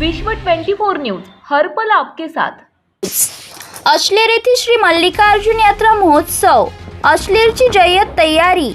विश्व 24 न्यूज हर्पल आपके साथ. अश्लेर येथील श्री मल्लिकार्जुन यात्रा महोत्सव अश्लेरची जय्यत तयारी.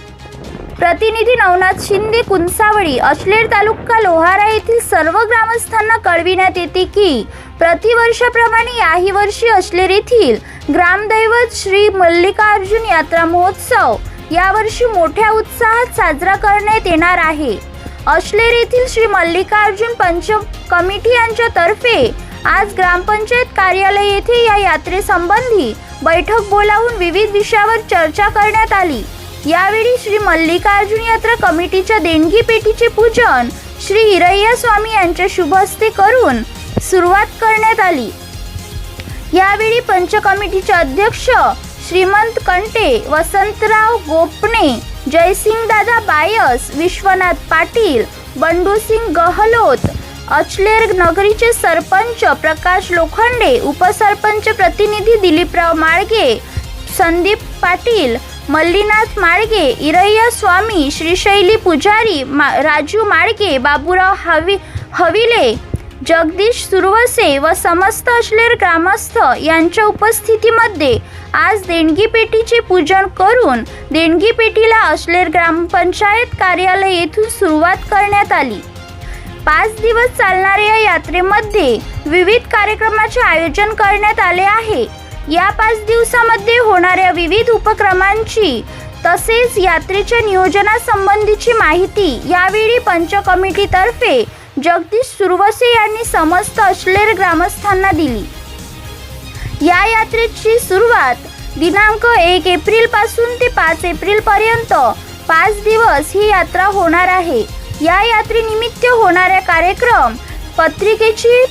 प्रतिनिधी नवनाथ शिंदे कुंसावळी अश्लेर तालुका लोहारा येथील सर्व ग्रामस्थांना कळविण्यात येते की प्रतिवर्षाप्रमाणे याही वर्षी अश्लेर येथील ग्रामदैवत श्री मल्लिकार्जुन यात्रा महोत्सव यावर्षी मोठ्या उत्साहात साजरा करण्यात येणार आहे. अश्लेर येथील श्री मल्लिकार्जुन पंच कमिटी यांच्यातर्फे आज ग्रामपंचायत कार्यालय येथे या यात्रेसंबंधी बैठक बोलावून विविध विषयावर चर्चा करण्यात आली. यावेळी श्री मल्लिकार्जुन यात्रा कमिटीच्या देणगी पेटीचे पूजन श्री हिरय्या स्वामी यांच्या शुभ हस्ते करून सुरुवात करण्यात आली. यावेळी पंच कमिटीचे अध्यक्ष श्रीमंत कंटे वसंतराव गोपणे जयसिंगदादा बायस विश्वनाथ पाटील बंडूसिंग गहलोत अचलेर नगरीचे सरपंच प्रकाश लोखंडे उपसरपंच प्रतिनिधी दिलीपराव माळगे संदीप पाटील मल्लीनाथ माळगे इरय्या स्वामी श्रीशैली पुजारी मा राजू माळगे बाबूराव हवी हविले जगदीश सुरवसे व समस्त अश्लेर ग्रामस्थ यांच्या उपस्थितीमध्ये आज देणगी पेटीचे पूजन करून देणगी पेटीला अश्लेर ग्रामपंचायत कार्यालय येथून सुरुवात करण्यात आली. पाच दिवस चालणाऱ्या या यात्रेमध्ये विविध कार्यक्रमाचे आयोजन करण्यात आले आहे. या पाच दिवसामध्ये होणाऱ्या विविध उपक्रमांची तसेच यात्रेच्या नियोजनासंबंधीची माहिती यावेळी पंच कमिटीतर्फे जगदीश सुरवसे यांनी समस्त अश्लेर ग्रामस्थांना दिली. या यात्रेची सुरुवात दिनांक एक एप्रिलपासून ते पाच एप्रिल पर्यंत पाच दिवस ही यात्रा होणार आहे. या यात्रेनिमित्त होणाऱ्या कार्यक्रम पत्रिकेची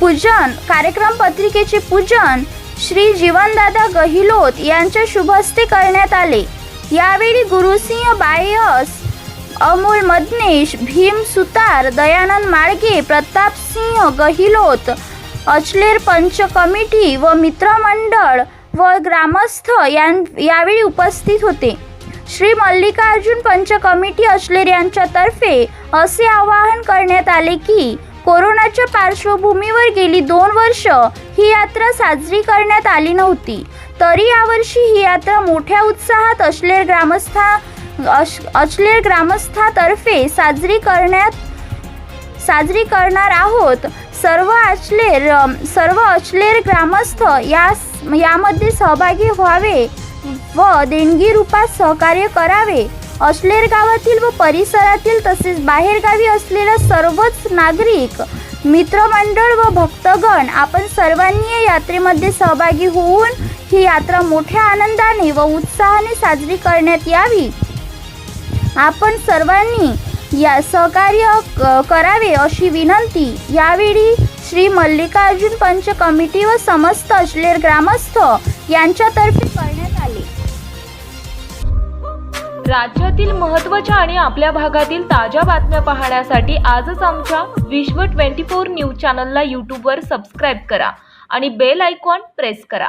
पूजन कार्यक्रम पत्रिकेचे पूजन श्री जीवनदादा गहिलोत यांच्या शुभस्ते करण्यात आले. यावेळी गुरुसिंह बायस अमोल मदनेश भीम सुतार दयानंद माळगे प्रतापसिंह गहिलोत अचलेर पंच कमिटी व मित्रमंडळ व ग्रामस्थ यां यावेळी उपस्थित होते. श्री मल्लिकार्जुन पंच कमिटी अचलेर यांच्यातर्फे असे आवाहन करण्यात आले की कोरोनाच्या पार्श्वभूमीवर गेली दोन वर्ष ही यात्रा साजरी करण्यात आली नव्हती. तरी यावर्षी ही यात्रा मोठ्या उत्साहात अश्लेर ग्रामस्था अचलेर ग्रामस्थातर्फे साजरी करण्यात साजरी करणार आहोत. सर्व अचलेर सर्व अचलेर ग्रामस्थ या यामध्ये सहभागी व्हावे व देणगी रूपात सहकार्य करावे. अश्लेर गावातील व परिसरातील तसेच बाहेरगावी असलेल्या सर्वच नागरिक मित्रमंडळ व भक्तगण आपण सर्वांनी या यात्रेमध्ये सहभागी होऊन ही यात्रा मोठ्या आनंदाने व उत्साहाने साजरी करण्यात यावी. आपण सर्वांनी या सहकार्य क- करावे अशी विनंती. यावेळी श्री मल्लिकार्जुन पंच कमिटी व समस्त अश्लेर ग्रामस्थ यांच्यातर्फे करण्यात आले. राज्यातील महत्त्वाच्या आणि आपल्या भागातील ताज्या बातम्या पाहण्यासाठी आजच आमच्या विश्व 24 न्यूज चॅनलला यूट्यूबवर सबस्क्राईब करा आणि बेल आयकॉन प्रेस करा.